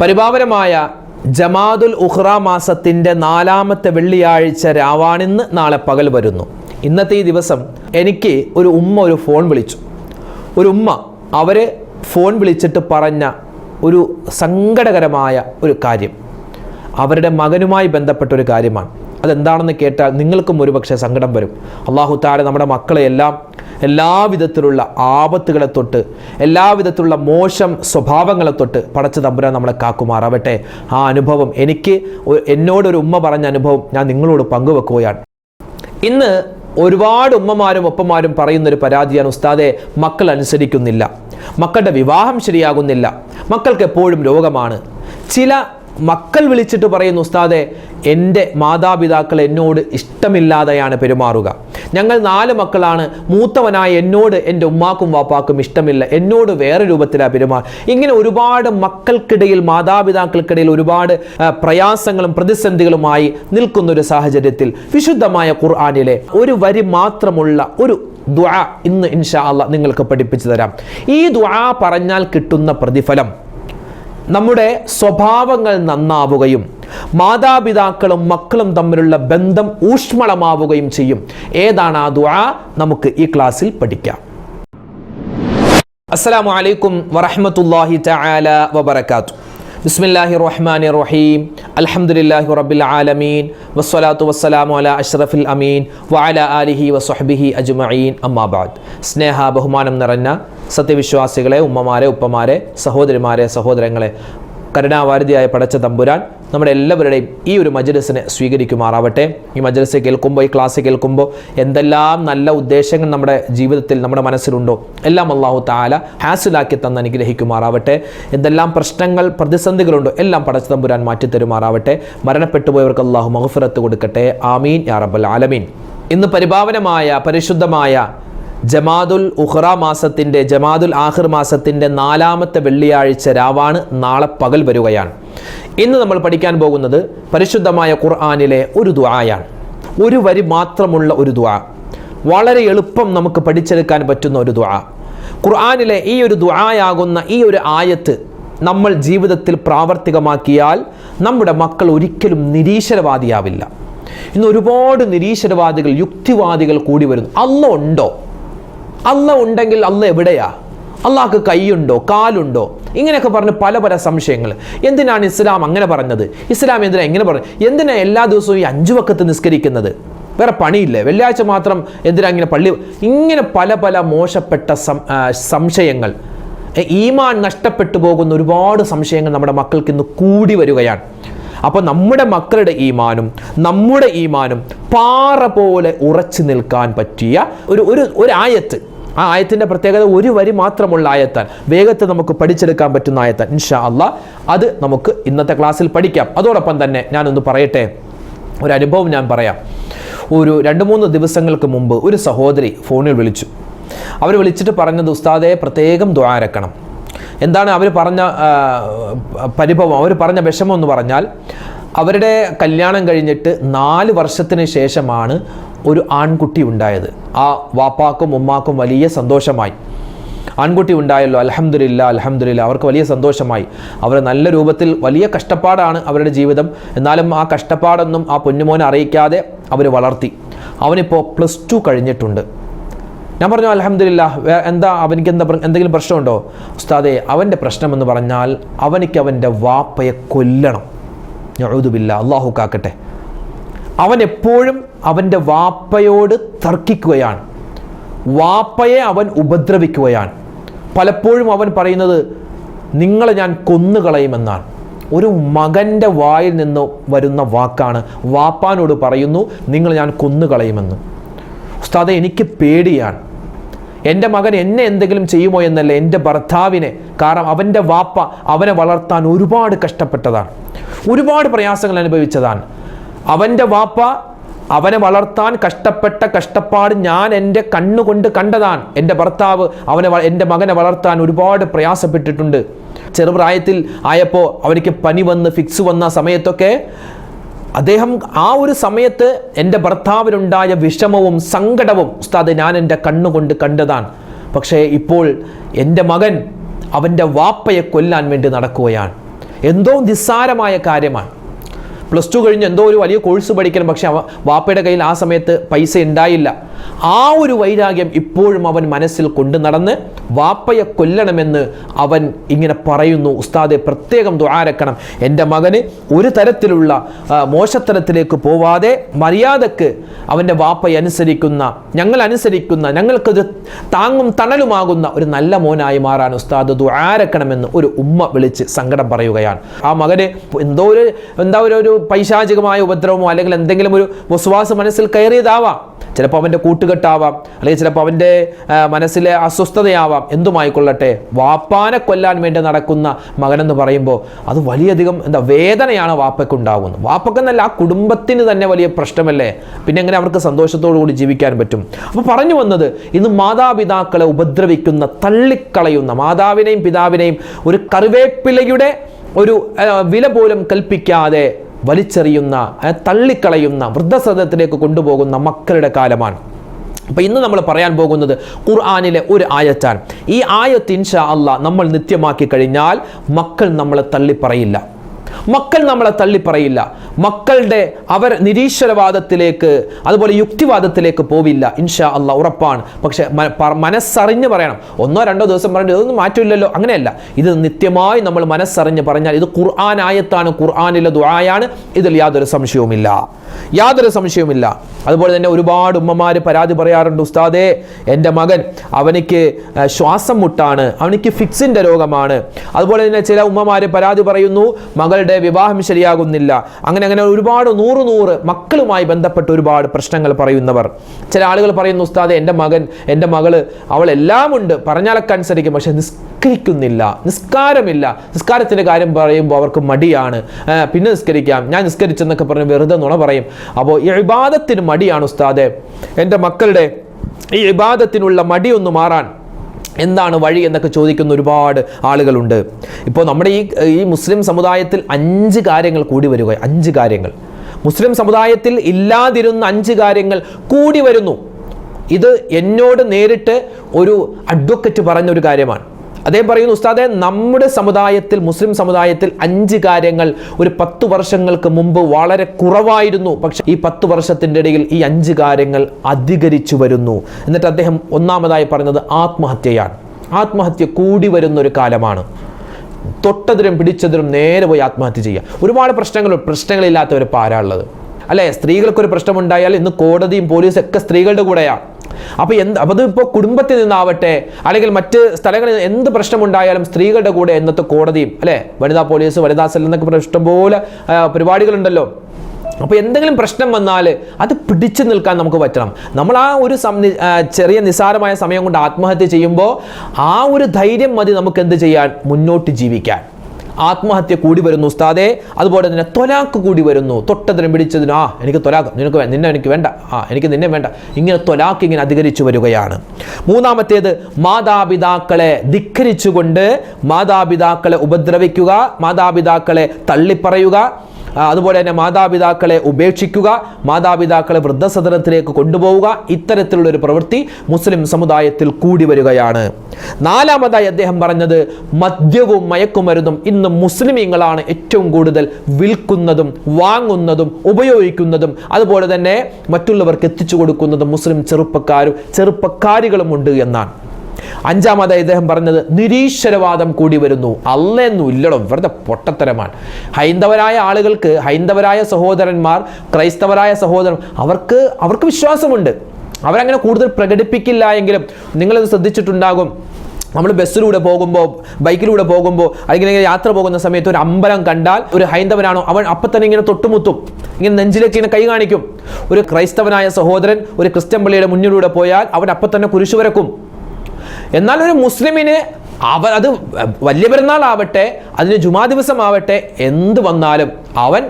പരിപാവനമായ ജമാദുൽ ഉഹ്റ മാസത്തിന്റെ നാലാമത്തെ വെള്ളിയാഴ്ച രാവാണിന്ന് നാളെ പകൽ വരുന്നു. ഇന്നത്തെ ഈ ദിവസം എനിക്ക് ഒരു ഉമ്മ ഒരു ഫോൺ വിളിച്ചു. ഒരു ഉമ്മ അവർ ഫോൺ വിളിച്ചിട്ട് പറഞ്ഞ ഒരു സങ്കടകരമായ ഒരു കാര്യം. അവരുടെ മകനുമായി ബന്ധപ്പെട്ട ഒരു കാര്യമാണ്. അതെന്താണെന്ന് കേട്ടാൽ നിങ്ങൾക്കും ഒരുപക്ഷെ സങ്കടം വരും. അള്ളാഹു താര നമ്മുടെ മക്കളെ എല്ലാം എല്ലാവിധത്തിലുള്ള ആപത്തുകളെ തൊട്ട് എല്ലാവിധത്തിലുള്ള മോശം സ്വഭാവങ്ങളെ തൊട്ട് പടച്ച തമ്പുരാൻ നമ്മളെ കാക്കുമാറാവട്ടെ. ആ അനുഭവം എനിക്ക് എന്നോടൊരു ഉമ്മ പറഞ്ഞ അനുഭവം ഞാൻ നിങ്ങളോട് പങ്കുവെക്കുകയാണ്. ഇന്ന് ഒരുപാട് ഉമ്മമാരും ഒപ്പമാരും പറയുന്നൊരു പരാതിയാണ് ഉസ്താദെ മക്കൾ അനുസരിക്കുന്നില്ല. മക്കളുടെ വിവാഹം ശരിയാകുന്നില്ല. മക്കൾക്ക് എപ്പോഴും രോഗമാണ്. ചില മക്കൾ വിളിച്ചിട്ട് പറയുന്നു ഉസ്താദെ എന്റെ മാതാപിതാക്കൾ എന്നോട് ഇഷ്ടമില്ലാതെയാണ് പെരുമാറുക. ഞങ്ങൾ നാല് മക്കളാണ്. മൂത്തവനായ എന്നോട് എന്റെ ഉമ്മാക്കും വാപ്പാക്കും ഇഷ്ടമില്ല. എന്നോട് വേറെ രൂപത്തിലാണ് പെരുമാറുക. ഇങ്ങനെ ഒരുപാട് മക്കൾക്കിടയിൽ മാതാപിതാക്കൾക്കിടയിൽ ഒരുപാട് പ്രയാസങ്ങളും പ്രതിസന്ധികളുമായി നിൽക്കുന്ന ഒരു സാഹചര്യത്തിൽ വിശുദ്ധമായ ഖുർആാനിലെ ഒരു വരി മാത്രമുള്ള ഒരു ദുആ ഇന്ന് ഇൻഷാ അള്ളാ നിങ്ങൾക്ക് പഠിപ്പിച്ചു തരാം. ഈ ദുആ പറഞ്ഞാൽ കിട്ടുന്ന പ്രതിഫലം നമ്മുടെ സ്വഭാവങ്ങൾ നന്നാവുകയും മാതാപിതാക്കളും മക്കളും തമ്മിലുള്ള ബന്ധം ഊഷ്മളമാവുകയും ചെയ്യും. ഏതാണ് ആ ദുആ? നമുക്ക് ഈ ക്ലാസ്സിൽ പഠിക്കാം. അസ്സലാമു അലൈക്കും വറഹ്മത്തുള്ളാഹി തആല വബറകാത്തു ബിസ്മില്ലാഹി റഹ്മാനി റഹീം അൽഹംദുലില്ലാഹി റബ്ബിൽ ആലമീൻ. വസ്സലാത്തു വസ്സലാമു അലാ അഷ്റഫിൽ അമീൻ. വഅല ആലിഹി വസ്വഹ്ബിഹി അജ്മഈൻ. അമ്മാ ബഅദ് സ്നേഹ ബഹുമാനം നിറഞ്ഞ സത്യവിശ്വാസികളെ ഉമ്മമാരെ ഉപ്പമാരെ സഹോദരിമാരെ സഹോദരങ്ങളെ കരുണാവാരിധിയായ പടച്ച തമ്പുരാൻ നമ്മുടെ എല്ലാവരുടെയും ഈ ഒരു മജ്ലിസിനെ സ്വീകരിക്കുമാറാവട്ടെ. ഈ മജ്ലിസ് കേൾക്കുമ്പോൾ ഈ ക്ലാസ് കേൾക്കുമ്പോൾ എന്തെല്ലാം നല്ല ഉദ്ദേശങ്ങൾ നമ്മുടെ ജീവിതത്തിൽ നമ്മുടെ മനസ്സിലുണ്ടോ എല്ലാം അള്ളാഹു താല ഹാസിലാക്കി തന്ന് അനുഗ്രഹിക്കുമാറാവട്ടെ. എന്തെല്ലാം പ്രശ്നങ്ങൾ പ്രതിസന്ധികളുണ്ടോ എല്ലാം പടച്ച തമ്പുരാൻ മാറ്റിത്തരുമാറാവട്ടെ. മരണപ്പെട്ടു പോയവർക്ക് അള്ളാഹു മഹഫിറത്ത് കൊടുക്കട്ടെ. ആമീൻ യാ റബ്ബൽ ആലമീൻ. ഇന്ന് പരിഭാവനമായ പരിശുദ്ധമായ ജമാദുൽ ഉഹ്റ മാസത്തിന്റെ ജമാതുൽ ആഹിർ മാസത്തിന്റെ നാലാമത്തെ വെള്ളിയാഴ്ച രാവാണ് നാളെ പകൽ വരികയാണ്. ഇന്ന് നമ്മൾ പഠിക്കാൻ പോകുന്നത് പരിശുദ്ധമായ ഖുർആാനിലെ ഒരു ദുആയാണ്. ഒരു വരി മാത്രമുള്ള ഒരു ദുആ. വളരെ എളുപ്പം നമുക്ക് പഠിച്ചെടുക്കാൻ പറ്റുന്ന ഒരു ദുആ. ഖുർആാനിലെ ഈ ഒരു ദുആയാകുന്ന ഈ ഒരു ആയത്ത് നമ്മൾ ജീവിതത്തിൽ പ്രാവർത്തികമാക്കിയാൽ നമ്മുടെ മക്കൾ ഒരിക്കലും നിരീശ്വരവാദിയാവില്ല. ഇന്ന് ഒരുപാട് നിരീശ്വരവാദികൾ യുക്തിവാദികൾ കൂടി വരുന്നു. അന്നുണ്ടോ അല്ല ഉണ്ടെങ്കിൽ അല്ല എവിടെയാ? അള്ളാഹ്ക്ക് കൈയുണ്ടോ കാലുണ്ടോ? ഇങ്ങനെയൊക്കെ പറഞ്ഞ് പല പല സംശയങ്ങൾ. എന്തിനാണ് ഇസ്ലാം അങ്ങനെ പറഞ്ഞത്? ഇസ്ലാം എന്തിനാ എങ്ങനെ പറഞ്ഞു എന്തിനാ എല്ലാ ദിവസവും ഈ അഞ്ചു വക്കത്ത് നിസ്കരിക്കുന്നത്? വേറെ പണിയില്ലേ? വെള്ളിയാഴ്ച മാത്രം എന്തിനാ ഇങ്ങനെ പള്ളി ഇങ്ങനെ പല പല മോശപ്പെട്ട സംശയങ്ങൾ. ഈമാൻ നഷ്ടപ്പെട്ടു പോകുന്ന ഒരുപാട് സംശയങ്ങൾ നമ്മുടെ മക്കൾക്ക് ഇന്ന് കൂടി വരികയാണ്. അപ്പോൾ നമ്മുടെ മക്കളുടെ ഈമാനും നമ്മുടെ ഈമാനും പാറ പോലെ ഉറച്ചു നിൽക്കാൻ പറ്റിയ ഒരു ഒരു ഒരു ആയത്ത് ആ ആയത്തിന്റെ പ്രത്യേകത ഒരു വരി മാത്രമുള്ള ആയത്താൻ വേഗത്തിൽ നമുക്ക് പഠിച്ചെടുക്കാൻ പറ്റുന്ന ആയത്താൻ ഇൻഷാ അല്ല അത് നമുക്ക് ഇന്നത്തെ ക്ലാസ്സിൽ പഠിക്കാം. അതോടൊപ്പം തന്നെ ഞാനൊന്ന് പറയട്ടെ ഒരു അനുഭവം ഞാൻ പറയാം. ഒരു രണ്ട് മൂന്ന് ദിവസങ്ങൾക്ക് മുമ്പ് ഒരു സഹോദരി ഫോണിൽ വിളിച്ചു. അവർ വിളിച്ചിട്ട് പറഞ്ഞത് ഉസ്താദെ പ്രത്യേകം ദ്വാരക്കണം എന്താണ് അവർ പറഞ്ഞ പരിഭവം? അവർ പറഞ്ഞ വിഷമം എന്ന് പറഞ്ഞാൽ അവരുടെ കല്യാണം കഴിഞ്ഞിട്ട് നാല് വർഷത്തിന് ശേഷമാണ് ഒരു ആൺകുട്ടി ഉണ്ടായത്. ആ വാപ്പാക്കും ഉമ്മാക്കും വലിയ സന്തോഷമായി. ആൺകുട്ടി ഉണ്ടായല്ലോ. അലഹമില്ല അലഹമില്ല അവർക്ക് വലിയ സന്തോഷമായി. അവർ നല്ല രൂപത്തിൽ വലിയ കഷ്ടപ്പാടാണ് അവരുടെ ജീവിതം. എന്നാലും ആ കഷ്ടപ്പാടൊന്നും ആ പൊന്നുമോനെ അറിയിക്കാതെ അവർ വളർത്തി. അവനിപ്പോൾ പ്ലസ് ടു കഴിഞ്ഞിട്ടുണ്ട്. ഞാൻ പറഞ്ഞു അലഹമില്ല എന്താ അവനിക്ക് എന്താ എന്തെങ്കിലും പ്രശ്നമുണ്ടോ? ഉസ്താദെ അവന്റെ പ്രശ്നമെന്ന് പറഞ്ഞാൽ അവനിക്ക് അവന്റെ വാപ്പയെ കൊല്ലണം. ഞാൻ എഴുതുമില്ല അള്ളാഹു കാക്കട്ടെ. അവൻ എപ്പോഴും അവന്റെ വാപ്പയോട് തർക്കിക്കുകയാണ്. വാപ്പയെ അവൻ ഉപദ്രവിക്കുകയാണ്. പലപ്പോഴും അവൻ പറയുന്നത് നിങ്ങളെ ഞാൻ കൊന്നുകളയുമെന്നാണ്. ഒരു മകന്റെ വായിൽ നിന്ന് വരുന്ന വാക്കാണ്. വാപ്പാനോട് പറയുന്നു നിങ്ങൾ ഞാൻ കൊന്നുകളയുമെന്ന്. ഉസ്താദെ എനിക്ക് പേടിയാണ്. എന്റെ മകൻ എന്നെ എന്തെങ്കിലും ചെയ്യുമോ എന്നല്ല എന്റെ ഭർത്താവിനെ. കാരണം അവന്റെ വാപ്പ അവനെ വളർത്താൻ ഒരുപാട് കഷ്ടപ്പെട്ടതാണ്. ഒരുപാട് പ്രയാസങ്ങൾ അനുഭവിച്ചതാണ്. അവന്റെ വാപ്പ അവനെ വളർത്താൻ കഷ്ടപ്പെട്ട കഷ്ടപ്പാട് ഞാൻ എന്റെ കണ്ണുകൊണ്ട് കണ്ടതാണ്. എന്റെ ഭർത്താവ് അവനെ എന്റെ മകനെ വളർത്താൻ ഒരുപാട് പ്രയാസപ്പെട്ടിട്ടുണ്ട്. ചെറുപ്രായത്തിൽ ആയപ്പോൾ അവനിക്ക് പനി വന്ന് ഫിക്സ് വന്ന സമയത്തൊക്കെ അദ്ദേഹം ആ ഒരു സമയത്ത് എന്റെ ഭർത്താവിനുണ്ടായ വിഷമവും സങ്കടവും ഉസ്താദ് ഞാൻ എന്റെ കണ്ണുകൊണ്ട് കണ്ടതാണ്. പക്ഷേ ഇപ്പോൾ എന്റെ മകൻ അവന്റെ വാപ്പയെ കൊല്ലാൻ വേണ്ടി നടക്കുകയാണ്. എന്തോ നിസ്സാരമായ കാര്യമാണ്. പ്ലസ് ടു കഴിഞ്ഞ് എന്തോ ഒരു വലിയ കോഴ്സ് പഠിക്കണം. പക്ഷെ വാപ്പയുടെ കയ്യിൽ ആ സമയത്ത് പൈസ ഉണ്ടായില്ല. ആ ഒരു വൈരാഗ്യം ഇപ്പോഴും അവൻ മനസ്സിൽ കൊണ്ടു നടന്ന് വാപ്പയെ കൊല്ലണമെന്ന് അവൻ ഇങ്ങനെ പറയുന്നു. ഉസ്താദെ പ്രത്യേകം ദ്വാരക്കണം എന്റെ മകന് ഒരു തരത്തിലുള്ള മോശത്തരത്തിലേക്ക് പോവാതെ മര്യാദയ്ക്ക് അവന്റെ വാപ്പയെ അനുസരിക്കുന്ന ഞങ്ങൾ അനുസരിക്കുന്ന ഞങ്ങൾക്കത് താങ്ങും തണലുമാകുന്ന ഒരു നല്ല മോനായി മാറാൻ ഉസ്താദ് ദ്വാരക്കണമെന്ന് ഒരു ഉമ്മ വിളിച്ച് സങ്കടം പറയുകയാണ്. ആ മകന് എന്തോ ഒരു എന്താ ഒരു പൈശാചികമായ ഉപദ്രവമോ അല്ലെങ്കിൽ എന്തെങ്കിലും ഒരു വിശ്വാസം മനസ്സിൽ കയറിയതാവാം. ചിലപ്പോൾ അവന്റെ കൂട്ടുകെട്ടാവാം അല്ലെങ്കിൽ ചിലപ്പോൾ അവന്റെ മനസ്സിലെ അസ്വസ്ഥതയാവാം. എന്തുമായിക്കൊള്ളട്ടെ? വാപ്പാനെ കൊല്ലാൻ വേണ്ടി നടക്കുന്ന മകനെന്ന് പറയുമ്പോൾ അത് വലിയധികം എന്താ വേദനയാണ് വാപ്പയ്ക്കുണ്ടാകുന്നത് വാപ്പക്കെന്നല്ല ആ കുടുംബത്തിന് തന്നെ വലിയ പ്രശ്നമല്ലേ? പിന്നെ എങ്ങനെ അവർക്ക് സന്തോഷത്തോടു കൂടി ജീവിക്കാൻ പറ്റും? അപ്പോൾ പറഞ്ഞു വന്നത് ഇന്ന് മാതാപിതാക്കളെ ഉപദ്രവിക്കുന്ന തള്ളിക്കളയുന്ന മാതാവിനെയും പിതാവിനെയും ഒരു കറിവേപ്പിലയുടെ ഒരു വില പോലും കൽപ്പിക്കാതെ വലിച്ചെറിയുന്ന തള്ളിക്കളയുന്ന വൃദ്ധസദനത്തിലേക്ക് കൊണ്ടുപോകുന്ന മക്കളുടെ കാലമാണ്. അപ്പോൾ ഇന്ന് നമ്മൾ പറയാൻ പോകുന്നത് ഖുർആാനിലെ ഒരു ആയത്താണ്. ഈ ആയത്ത് ഇൻഷാ അല്ല നമ്മൾ നിത്യമാക്കി കഴിഞ്ഞാൽ മക്കൾ നമ്മളെ തള്ളിപ്പറയില്ല. മക്കൾ നമ്മളെ തള്ളിപ്പറയില്ല. മക്കളുടെ അവർ നിരീശ്വരവാദത്തിലേക്ക് അതുപോലെ യുക്തിവാദത്തിലേക്ക് പോവില്ല. ഇൻഷാ അല്ല ഉറപ്പാണ്. പക്ഷെ മനസ്സറിഞ്ഞ് പറയണം. ഒന്നോ രണ്ടോ ദിവസം പറഞ്ഞിട്ട് ഇതൊന്നും മാറ്റില്ലല്ലോ അങ്ങനെയല്ല. ഇത് നിത്യമായി നമ്മൾ മനസ്സറിഞ്ഞ് പറഞ്ഞാൽ ഇത് ഖുർആൻ ആയത്താണ്. ഖുർആാനിലെ ദുആയാണ്. ഇതിൽ യാതൊരു സംശയവുമില്ല. യാതൊരു സംശയവുമില്ല. അതുപോലെ തന്നെ ഒരുപാട് ഉമ്മമാർ പരാതി പറയാറുണ്ട് ഉസ്താദേ എന്റെ മകൻ അവനിക്ക് ശ്വാസം മുട്ടാണ്. അവനിക്ക് ഫിക്സിന്റെ രോഗമാണ്. അതുപോലെ തന്നെ ചില ഉമ്മമാർ പരാതി പറയുന്നു മകളുടെ വിവാഹം ശരിയാകുന്നില്ല. അങ്ങനെ അങ്ങനെ ഒരുപാട് നൂറ് നൂറ് മക്കളുമായി ബന്ധപ്പെട്ട് ഒരുപാട് പ്രശ്നങ്ങൾ പറയുന്നവർ. ചില ആളുകൾ പറയുന്നു ഉസ്താദെ എന്റെ മകൻ എന്റെ മകൾ അവളെല്ലാം ഉണ്ട്. പറഞ്ഞാലൊക്കെ അനുസരിക്കും പക്ഷെ നിസ്കരിക്കുന്നില്ല. നിസ്കാരമില്ല. നിസ്കാരത്തിന്റെ കാര്യം പറയുമ്പോൾ അവർക്ക് മടിയാണ്. പിന്നെ നിസ്കരിക്കാം. ഞാൻ നിസ്കരിച്ചെന്നൊക്കെ പറഞ്ഞ് വെറുതെ നുണ പറയും. അപ്പോൾ ഈ ഇബാദത്തിന് മടിയാണ് ഉസ്താദെ. എന്റെ മക്കളുടെ ഈ ഇബാദത്തിനുള്ള മടിയൊന്ന് മാറാൻ എന്താണ് വഴി എന്നൊക്കെ ചോദിക്കുന്ന ഒരുപാട് ആളുകളുണ്ട്. ഇപ്പോൾ നമ്മുടെ ഈ ഈ മുസ്ലിം സമുദായത്തിൽ അഞ്ച് കാര്യങ്ങൾ കൂടി വരിക. അഞ്ച് കാര്യങ്ങൾ. മുസ്ലിം സമുദായത്തിൽ ഇല്ലാതിരുന്ന അഞ്ച് കാര്യങ്ങൾ കൂടി വരുന്നു. ഇത് എന്നോട് നേരിട്ട് ഒരു അഡ്വക്കറ്റ് പറഞ്ഞൊരു കാര്യമാണ്. അദ്ദേഹം പറയുന്നു ഉസ്താദെ നമ്മുടെ സമുദായത്തിൽ മുസ്ലിം സമുദായത്തിൽ അഞ്ച് കാര്യങ്ങൾ ഒരു പത്ത് വർഷങ്ങൾക്ക് മുമ്പ് വളരെ കുറവായിരുന്നു. പക്ഷെ ഈ പത്ത് വർഷത്തിന്റെ ഇടയിൽ ഈ അഞ്ച് കാര്യങ്ങൾ അധികരിച്ചു വരുന്നു. എന്നിട്ട് അദ്ദേഹം ഒന്നാമതായി പറഞ്ഞത് ആത്മഹത്യയാണ്. ആത്മഹത്യ കൂടി വരുന്ന ഒരു കാലമാണ്. തൊട്ടതിനും പിടിച്ചതിനും നേരെ പോയി ആത്മഹത്യ ചെയ്യുക. ഒരുപാട് പ്രശ്നങ്ങൾ പ്രശ്നങ്ങളില്ലാത്തവർ ആരാ ഉള്ളത്? അല്ലേ? സ്ത്രീകൾക്കൊരു പ്രശ്നമുണ്ടായാൽ ഇന്ന് കോടതിയും പോലീസും ഒക്കെ സ്ത്രീകളുടെ കൂടെയാണ് അപ്പോൾ എന്ത് അപ്പോൾ അത് ഇപ്പോൾ കുടുംബത്തിൽ നിന്നാവട്ടെ അല്ലെങ്കിൽ മറ്റ് സ്ഥലങ്ങളിൽ എന്ത് പ്രശ്നമുണ്ടായാലും സ്ത്രീകളുടെ കൂടെ എന്നത്തെ കോടതിയും അല്ലേ? വനിതാ പോലീസ് വനിതാ സെൽ എന്നൊക്കെ ഇഷ്ടംപോലെ പരിപാടികളുണ്ടല്ലോ. അപ്പോൾ എന്തെങ്കിലും പ്രശ്നം വന്നാൽ അത് പിടിച്ചു നിൽക്കാൻ നമുക്ക് പറ്റണം. നമ്മൾ ആ ഒരു ചെറിയ നിസാരമായ സമയം കൊണ്ട് ആത്മഹത്യ ചെയ്യുമ്പോൾ ആ ഒരു ധൈര്യം മതി നമുക്ക് എന്ത് ചെയ്യാൻ? മുന്നോട്ട് ജീവിക്കാൻ. ആത്മഹത്യ കൂടി വരുന്നു ഉസ്താദെ. അതുപോലെ തന്നെ തൊലാക്ക് കൂടി വരുന്നു. തൊട്ടതിനും പിടിച്ചതിനും ആ എനിക്ക് തൊലാക്ക് നിനക്ക് നിന്നെ എനിക്ക് വേണ്ട. ആ എനിക്ക് നിന്നെ വേണ്ട. ഇങ്ങനെ തൊലാക്ക് ഇങ്ങനെ അധികരിച്ചു വരികയാണ്. മൂന്നാമത്തേത് മാതാപിതാക്കളെ ധിക്കരിച്ചുകൊണ്ട് മാതാപിതാക്കളെ ഉപദ്രവിക്കുക മാതാപിതാക്കളെ തള്ളിപ്പറയുക. അതുപോലെ തന്നെ മാതാപിതാക്കളെ ഉപേക്ഷിക്കുക മാതാപിതാക്കളെ വൃദ്ധസദനത്തിലേക്ക് കൊണ്ടുപോവുക ഇത്തരത്തിലുള്ള ഒരു പ്രവൃത്തി മുസ്ലിം സമുദായത്തിൽ കൂടി വരികയാണ്. നാലാമതായി അദ്ദേഹം പറഞ്ഞത് മദ്യവും മയക്കുമരുന്നും ഇന്ന് മുസ്ലിമീങ്ങളാണ് ഏറ്റവും കൂടുതൽ വിൽക്കുന്നതും വാങ്ങുന്നതും ഉപയോഗിക്കുന്നതും. അതുപോലെ തന്നെ മറ്റുള്ളവർക്ക് എത്തിച്ചു കൊടുക്കുന്നതും മുസ്ലിം ചെറുപ്പക്കാരും ചെറുപ്പക്കാരികളും ഉണ്ട് എന്നാണ്. അഞ്ചാമതായി ഇദ്ദേഹം പറഞ്ഞത് നിരീശ്വരവാദം കൂടി വരുന്നു. അല്ലെന്നും ഇല്ലടോ വെറുതെ പൊട്ടത്തരമാണ്. ഹൈന്ദവരായ ആളുകൾക്ക് ഹൈന്ദവരായ സഹോദരന്മാർ ക്രൈസ്തവരായ സഹോദരൻ അവർക്ക് അവർക്ക് വിശ്വാസമുണ്ട്. അവരങ്ങനെ കൂടുതൽ പ്രകടിപ്പിക്കില്ല എങ്കിലും നിങ്ങളത് ശ്രദ്ധിച്ചിട്ടുണ്ടാകും. നമ്മൾ ബസ്സിലൂടെ പോകുമ്പോൾ ബൈക്കിലൂടെ പോകുമ്പോൾ അല്ലെങ്കിൽ യാത്ര പോകുന്ന സമയത്ത് ഒരു അമ്പലം കണ്ടാൽ ഒരു ഹൈന്ദവനാണോ? അവൻ അപ്പം തന്നെ ഇങ്ങനെ തൊട്ടുമുത്തും. ഇങ്ങനെ നെഞ്ചിലേക്ക് ഇങ്ങനെ കൈ കാണിക്കും. ഒരു ക്രൈസ്തവനായ സഹോദരൻ ഒരു ക്രിസ്ത്യൻ പള്ളിയുടെ മുന്നിലൂടെ പോയാൽ അവൻ അപ്പം തന്നെ കുരിശു വരക്കും. എന്നാൽ ഒരു മുസ്ലിമിന് അവ അത് വലിയ പെരുന്നാളാവട്ടെ അതിന് ജുമാ ദിവസമാവട്ടെ എന്ത് വന്നാലും അവൻ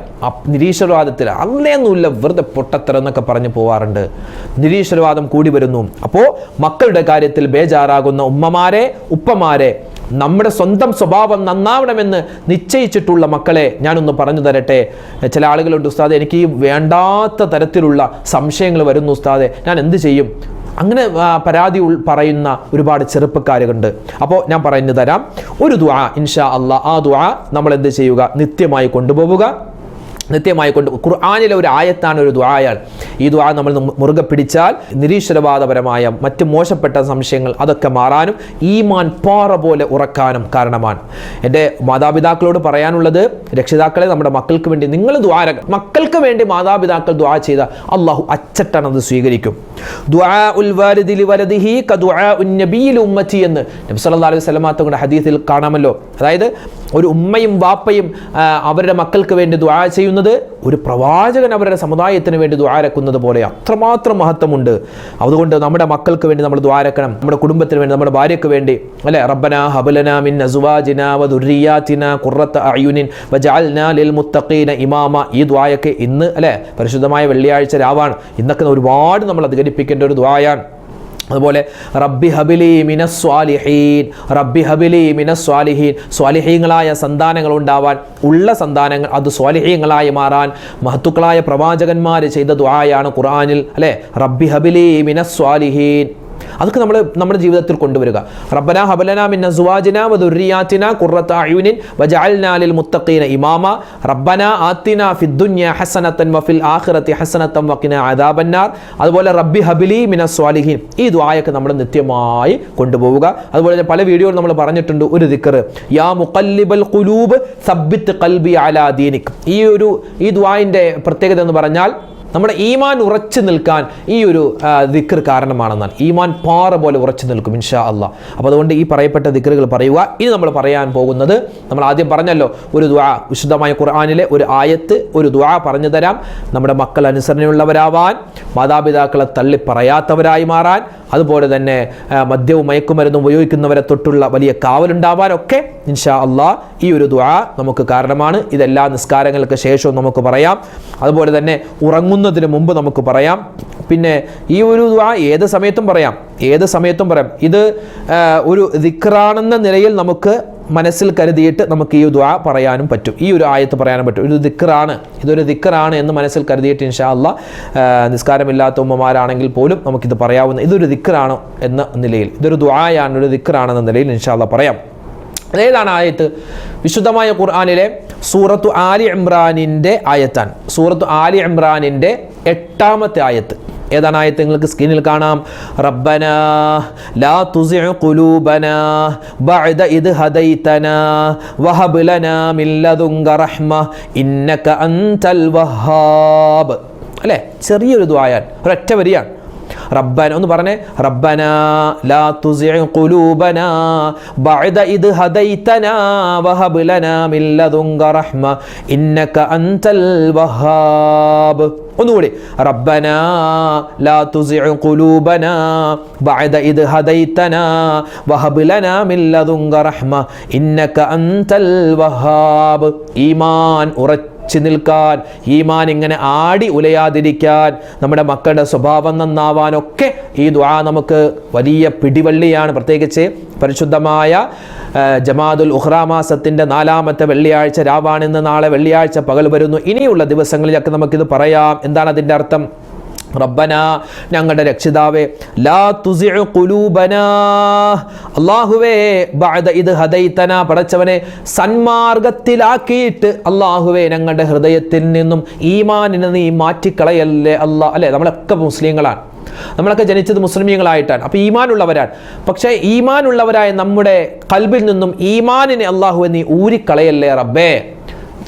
നിരീശ്വരവാദത്തിൽ അന്നേന്നുമില്ല വെറുതെ പൊട്ടത്തരം എന്നൊക്കെ പറഞ്ഞു പോവാറുണ്ട്. നിരീശ്വരവാദം കൂടി വരുന്നു. അപ്പോൾ മക്കളുടെ കാര്യത്തിൽ ബേജാറാകുന്ന ഉമ്മമാരെ ഉപ്പമാരെ നമ്മുടെ സ്വന്തം സ്വഭാവം നന്നാവണമെന്ന് നിശ്ചയിച്ചിട്ടുള്ള മക്കളെ ഞാനൊന്ന് പറഞ്ഞു തരട്ടെ. ചില ആളുകളുണ്ട് ഉസ്താദെ എനിക്ക് വേണ്ടാത്ത തരത്തിലുള്ള സംശയങ്ങൾ വരുന്നു ഉസ്താദെ. ഞാൻ എന്ത് ചെയ്യും? അങ്ങനെ പരാതി ഉൾ പറയുന്ന ഒരുപാട് ചെറുപ്പക്കാരുണ്ട്. അപ്പോൾ ഞാൻ പറഞ്ഞു തരാം. ഒരു ദ്വാ ഇൻഷാ അള്ളാ ആ ദ്വാ നമ്മൾ എന്ത് ചെയ്യുക? നിത്യമായി കൊണ്ടുപോവുക. നിത്യമായി കൊണ്ട് ഖുർആാനിലെ ഒരു ആയത്താണ് ഒരു ദ്വായാൽ ഈ ദ്വാ നമ്മൾ മുറുകെ പിടിച്ചാൽ നിരീശ്വരവാദപരമായ മറ്റ് മോശപ്പെട്ട സംശയങ്ങൾ അതൊക്കെ മാറാനും ഈമാൻ പാറ പോലെ ഉറക്കാനും കാരണമാണ്. എന്റെ മാതാപിതാക്കളോട് പറയാനുള്ളത് രക്ഷിതാക്കളെ നമ്മുടെ മക്കൾക്ക് വേണ്ടി നിങ്ങൾ ദ്വാര മക്കൾക്ക് വേണ്ടി മാതാപിതാക്കൾ ദ്വാ ചെയ്ത അള്ളാഹു അച്ചട്ടാണ് അത് സ്വീകരിക്കും. എന്ന് നബി സല്ലല്ലാഹു അലൈഹി തങ്ങളുടെ ഹദീസിൽ കാണാമല്ലോ. അതായത് ഒരു ഉമ്മയും വാപ്പയും അവരുടെ മക്കൾക്ക് വേണ്ടി ദ്വാ ചെയ്യുന്നത് ഒരു പ്രവാചകൻ അവരുടെ സമുദായത്തിന് വേണ്ടി ദ്വാരക്കുന്നത് പോലെ അത്രമാത്രം മഹത്വമുണ്ട്. അതുകൊണ്ട് നമ്മുടെ മക്കൾക്ക് വേണ്ടി നമ്മൾ ദ്വാരക്കണം നമ്മുടെ കുടുംബത്തിന് വേണ്ടി നമ്മുടെ ഭാര്യയ്ക്ക് വേണ്ടി. അല്ലെ? റബ്ബന ഹബലന മിൻ അസുവാജിന വുറിയാത്തിന കുറത്ത് അയുനിൻ ലിൽ മുത്തഖീന ഇമാമ. ഈ ദ്വായൊക്കെ ഇന്ന് അല്ലെ? പരിശുദ്ധമായ വെള്ളിയാഴ്ച രാവാണ്. ഇന്നൊക്കെ ഒരുപാട് നമ്മൾ അധികരിപ്പിക്കേണ്ട ഒരു ദ്വായാണ് അതുപോലെ റബ്ബി ഹബിലി മിനസ്വാലിഹീൻ റബ്ബി ഹബിലി മിനസ്വാലിഹീൻ സ്വാലിഹീങ്ങളായ സന്താനങ്ങൾ ഉണ്ടാവാൻ ഉള്ള സന്താനങ്ങൾ അത് സ്വാലിഹീങ്ങളായി മാറാൻ മഹത്തുക്കളായ പ്രവാചകന്മാർ ചെയ്ത ദുആയാണ് ഖുർആനിൽ അല്ലേ? റബ്ബി ഹബിലി മിനസ്വാലിഹീൻ അതൊക്കെ നമ്മൾ നമ്മുടെ ജീവിതത്തിൽ കൊണ്ടുവരിക. റബ്ബന ഹബലന മിന്ന സുവാജിന വദുരിയാത്തിന ഖുറത്ത അയുനിൻ വജഅൽനാ ലിൽ മുത്തഖീന ഇമാമ. റബ്ബന ആത്തിന ഫിദ്ദുന്യ ഹസനതൻ വഫിൽ ആഖിറതി ഹസനതൻ വഖിന അദാബന്നാർ. അതുപോലെ റബ്ബി ഹബിലി മിന സ്വാലിഹീൻ. ഈ ദുആയൊക്കെ നമ്മൾ നിത്യമായി കൊണ്ടുപോവുക. അതുപോലെ തന്നെ പല വീഡിയോയിൽ നമ്മൾ പറഞ്ഞിട്ടുണ്ട് ഒരു ദിക്കർ യാ മുഖല്ലിബൽ ഖുലൂബ് സബ്ബിത്ത് ഖൽബി അലാ ദീനിക്. ഈ ഒരു ഈ ദുആയിന്റെ പ്രത്യേകത എന്ന് പറഞ്ഞാൽ നമ്മുടെ ഈമാൻ ഉറച്ചു നിൽക്കാൻ ഈ ഒരു ദിക്കർ കാരണമാണെന്നാണ്. ഈമാൻ പാറ പോലെ ഉറച്ചു നിൽക്കും ഇൻഷാ അല്ല അപ്പോൾ അതുകൊണ്ട് ഈ പറയപ്പെട്ട ദിക്കറുകൾ പറയുക. ഇനി നമ്മൾ പറയാൻ പോകുന്നത് നമ്മൾ ആദ്യം പറഞ്ഞല്ലോ ഒരു ദ്വാ വിശുദ്ധമായ ഖുർആാനിലെ ഒരു ആയത്ത് ഒരു ദ്വാ പറഞ്ഞു തരാം. നമ്മുടെ മക്കൾ അനുസരണയുള്ളവരാവാൻ മാതാപിതാക്കളെ തള്ളി പറയാത്തവരായി മാറാൻ അതുപോലെ തന്നെ മദ്യവും മയക്കുമരുന്നും ഉപയോഗിക്കുന്നവരെ തൊട്ടുള്ള വലിയ കാവലുണ്ടാവാനൊക്കെ ഇൻഷാ അള്ളാ ഈ ഒരു ദ്വാ നമുക്ക് കാരണമാണ്. ഇതെല്ലാ നിസ്കാരങ്ങൾക്ക് ശേഷവും നമുക്ക് പറയാം. അതുപോലെ തന്നെ ഉറങ്ങുന്നതിന് മുമ്പ് നമുക്ക് പറയാം. പിന്നെ ഈ ഒരു ദ്വാ ഏത് സമയത്തും പറയാം. ഏത് സമയത്തും പറയാം. ഇത് ഒരു ദിക്റാണെന്ന നിലയിൽ നമുക്ക് മനസ്സിൽ കരുതിയിട്ട് നമുക്ക് ഈ ദ്വാ പറയാനും പറ്റും. ഈ ഒരു ആയത്ത് പറയാനും പറ്റും. ഇത് ദിക്കറാണ് ഇതൊരു ദിക്കറാണ് എന്ന് മനസ്സിൽ കരുതിയിട്ട് ഇൻഷാ അല്ല നിസ്കാരമില്ലാത്ത ഉമ്മമാരാണെങ്കിൽ പോലും നമുക്കിത് പറയാവുന്ന ഇതൊരു ദിക്കറാണ് എന്ന നിലയിൽ ഇതൊരു ദ്വായാണ് ഒരു ദിക്കറാണെന്ന നിലയിൽ ഇൻഷാ അല്ല പറയാം. അതേതാണ് ആയത്ത്? വിശുദ്ധമായ ഖുർആാനിലെ സൂറത്തു ആലി ഇമ്രാനിന്റെ ആയത്താണ്. സൂറത്തു ആലി ഇമ്രാനിന്റെ എട്ടാമത്തെ ആയത്ത്. ഏതാണ് ആയത്ത് നിങ്ങൾക്ക് സ്ക്രീനിൽ കാണാം. റബ്ബന ലാ തുസിഉ ഖുലൂബന ബഅദ ഇദ് ഹദൈതന വഹബ് ലനാ മിൻ ലദുങ്ക റഹ്മ ഇന്നക അൻതൽ വഹാബ്. അല്ലേ? ചെറിയൊരു ദ്വായാൻ ഒരൊറ്റ വരിയാണ്. റബ്ബന ഒന്ന് പറഞ്ഞേ. റബ്ബന ലാ തുസിഉ ഖുലൂബന. ബഅദ ഇദ് ഹദൈതന വഹബ് ലനാ മിൻ ലദുങ്ക റഹ്മ. ഇന്നക അൻതൽ വഹാബ്. ഒന്നുകൂടി. റബ്ബന ലാ തുസിഉ ഖുലൂബന. ബഅദ ഇദ് ഹദൈതന വഹബ് ലനാ മിൻ ലദുങ്ക റഹ്മ. ഇന്നക അൻതൽ വഹാബ്. ഈമാൻ ഉറച്ച ഉറച്ചു നിൽക്കാൻ ഈമാൻ ഇങ്ങനെ ആടി ഉലയാതിരിക്കാൻ നമ്മുടെ മക്കളുടെ സ്വഭാവം നന്നാവാനൊക്കെ ഈ ദ്വാ നമുക്ക് വലിയ പിടിവള്ളിയാണ്. പ്രത്യേകിച്ച് പരിശുദ്ധമായ ജമാദുൽ ഉഹ്റാമാസത്തിന്റെ നാലാമത്തെ വെള്ളിയാഴ്ച രാവാണിന്ന് നാളെ വെള്ളിയാഴ്ച പകൽ വരുന്നു. ഇനിയുള്ള ദിവസങ്ങളിലൊക്കെ നമുക്കിത് പറയാം. എന്താണ് അതിന്റെ അർത്ഥം? റബ്ബന ഞങ്ങളുടെ രക്ഷിതാവേ ലാ തുസിഉ ഖുലൂബനാ. അല്ലാഹുവേ ബഅദ ഇത് ഹദൈതന പടച്ചവനെ സന്മാർഗത്തിലാക്കിയിട്ട് അല്ലാഹുവേ ഞങ്ങളുടെ ഹൃദയത്തിൽ നിന്നും ഈമാനിനെ നീ മാറ്റിക്കളയല്ലേ അല്ലാ അല്ലേ? നമ്മളൊക്കെ മുസ്ലിങ്ങളാണ്. നമ്മളൊക്കെ ജനിച്ചത് മുസ്ലിമീങ്ങളായിട്ടാണ്. അപ്പോൾ ഈമാനുള്ളവരാണ്. പക്ഷേ ഈമാനുള്ളവരായ നമ്മുടെ കൽബിൽ നിന്നും ഈമാനിനെ അള്ളാഹു നീ ഊരിക്കളയല്ലേ റബ്ബേ?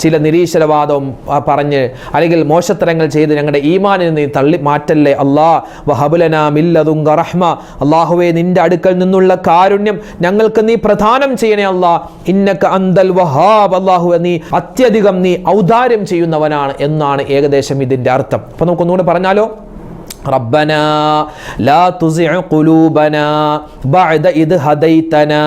ചില നിരീശ്വരവാദവും പറഞ്ഞ് അല്ലെങ്കിൽ മോശത്തരങ്ങൾ ചെയ്ത് ഞങ്ങളുടെ ഈമാനിൽ നീ തള്ളി മാറ്റല്ലേ? അള്ളാ വഹബുലന മില്ലതും റഹ്മ. അള്ളാഹുവെ നിന്റെ അടുക്കൽ നിന്നുള്ള കാരുണ്യം ഞങ്ങൾക്ക് നീ പ്രധാനം ചെയ്യണേ അള്ളാ ഇന്നക്ക അന്തൽ വഹാബ്. അള്ളാഹുവെ നീ അത്യധികം നീ ഔദാര്യം ചെയ്യുന്നവനാണ് എന്നാണ് ഏകദേശം ഇതിന്റെ അർത്ഥം. അപ്പോൾ നമുക്കൊന്നുകൂടെ പറഞ്ഞാലോ? ربنا لا تزع قلوبنا بعد إذ هديتنا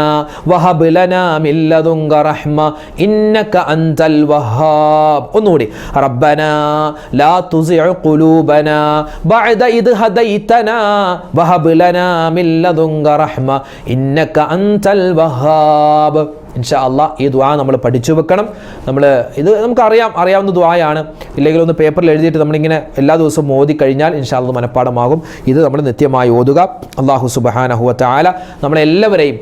وهب لنا من لدنك رحمة إنك أنت الوهاب ഒന്നുകൂടി ربنا لا تزع قلوبنا بعد إذ هديتنا وهب لنا من لدنك رحمة إنك أنت الوهاب ഇൻഷാ അള്ളാഹ് ഈ ദ്വാ നമ്മൾ പഠിച്ചു വെക്കണം. നമ്മൾ ഇത് നമുക്ക് അറിയാം അറിയാവുന്ന ദ്വായാണ് ഇല്ലെങ്കിൽ ഒന്ന് പേപ്പറിൽ എഴുതിയിട്ട് നമ്മളിങ്ങനെ എല്ലാ ദിവസവും ഓതി കഴിഞ്ഞാൽ ഇൻഷാ അള്ളാഹ് മനഃപ്പാടമാകും. ഇത് നമ്മൾ നിത്യമായി ഓതുക. അള്ളാഹു സുബഹാനഹുവ താല നമ്മളെല്ലാവരെയും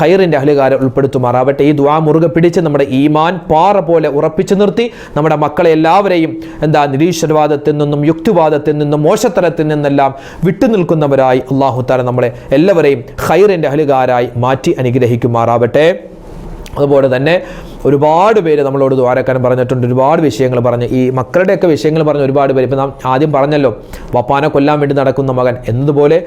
ഹൈറിന്റെ അഹലുകാരെ ഉൾപ്പെടുത്തുമാറാവട്ടെ. ഈ ദ്വാ മുറുകെ പിടിച്ച് നമ്മുടെ ഈമാൻ പാറ പോലെ ഉറപ്പിച്ചു നിർത്തി നമ്മുടെ മക്കളെ എല്ലാവരെയും എന്താ നിരീശ്വരവാദത്തിൽ നിന്നും യുക്തിവാദത്തിൽ നിന്നും മോശത്തരത്തിൽ നിന്നെല്ലാം വിട്ടുനിൽക്കുന്നവരായി അള്ളാഹു താല നമ്മളെ എല്ലാവരെയും ഹൈറിന്റെ അഹ്ലുകാരായി മാറ്റി അനുഗ്രഹിക്കുമാറാവട്ടെ. അതുപോലെ തന്നെ ഒരുപാട് പേര് നമ്മളോട് ദ്വാരക്കാരൻ പറഞ്ഞിട്ടുണ്ട്. ഒരുപാട് വിഷയങ്ങൾ പറഞ്ഞ്. ഈ മക്കളുടെയൊക്കെ വിഷയങ്ങൾ പറഞ്ഞ് ഒരുപാട് പേര്. ഇപ്പം നാം ആദ്യം പറഞ്ഞല്ലോ വപ്പാനെ കൊല്ലാൻ വേണ്ടി നടക്കുന്ന മകൻ. എന്നതുപോലെ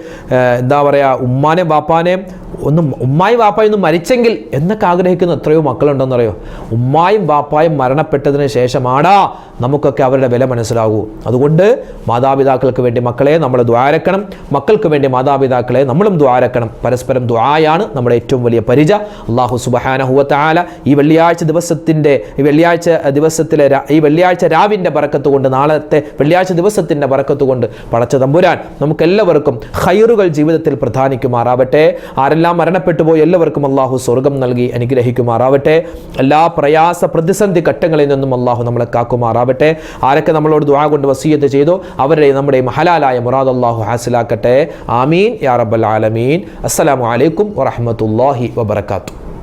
എന്താ പറയുക ഉമ്മാനെ വാപ്പാനെയും ഒന്നും ഉമ്മായും വാപ്പായും ഒന്നും മരിച്ചെങ്കിൽ എന്നൊക്കെ ആഗ്രഹിക്കുന്ന എത്രയോ മക്കളുണ്ടെന്നറിയോ ഉമ്മായും വാപ്പായും മരണപ്പെട്ടതിന് ശേഷമാടാ നമുക്കൊക്കെ അവരുടെ വില മനസ്സിലാകൂ. അതുകൊണ്ട് മാതാപിതാക്കൾക്ക് വേണ്ടി മക്കളെ നമ്മൾ ദ്വാരക്കണം. മക്കൾക്ക് വേണ്ടി മാതാപിതാക്കളെ നമ്മളും ദ്വാരക്കണം. പരസ്പരം ദ്വായാണ് നമ്മുടെ ഏറ്റവും വലിയ പരിച. അള്ളാഹു സുബഹാനഹുവത്താല ഈ വെള്ളിയാഴ്ച ദിവസത്തിന്റെ ഈ വെള്ളിയാഴ്ച ദിവസത്തിലെ ഈ വെള്ളിയാഴ്ച രാവിന്റെ പറക്കത്ത് കൊണ്ട് നാളത്തെ വെള്ളിയാഴ്ച ദിവസത്തിന്റെ പറക്കത്ത് കൊണ്ട് പടച്ച തമ്പുരാൻ നമുക്കെല്ലാവർക്കും ഹൈറുകൾ ജീവിതത്തിൽ പ്രധാനിക്കുമാറാവട്ടെ. ആരെല്ലാം മരണപ്പെട്ടു പോയി എല്ലാവർക്കും അള്ളാഹു സ്വർഗം നൽകി അനുഗ്രഹിക്കുമാറാവട്ടെ. എല്ലാ പ്രയാസ പ്രതിസന്ധി ഘട്ടങ്ങളിൽ നിന്നും അള്ളാഹു നമ്മളെ കാക്കുമാറാവട്ടെ. ആരൊക്കെ നമ്മളോട് ദുആ കൊണ്ട് വസീയത്ത് ചെയ്തു അവരുടെ നമ്മുടെ ഹലാലായ മുറാദ് അള്ളാഹു ഹാസിലാക്കട്ടെ. ആമീൻ. യാ റബ്ബൽ ആലമീൻ. അസ്സലാമു അലൈക്കും വറഹ്മത്തുള്ളാഹി വബറകാതുഹു.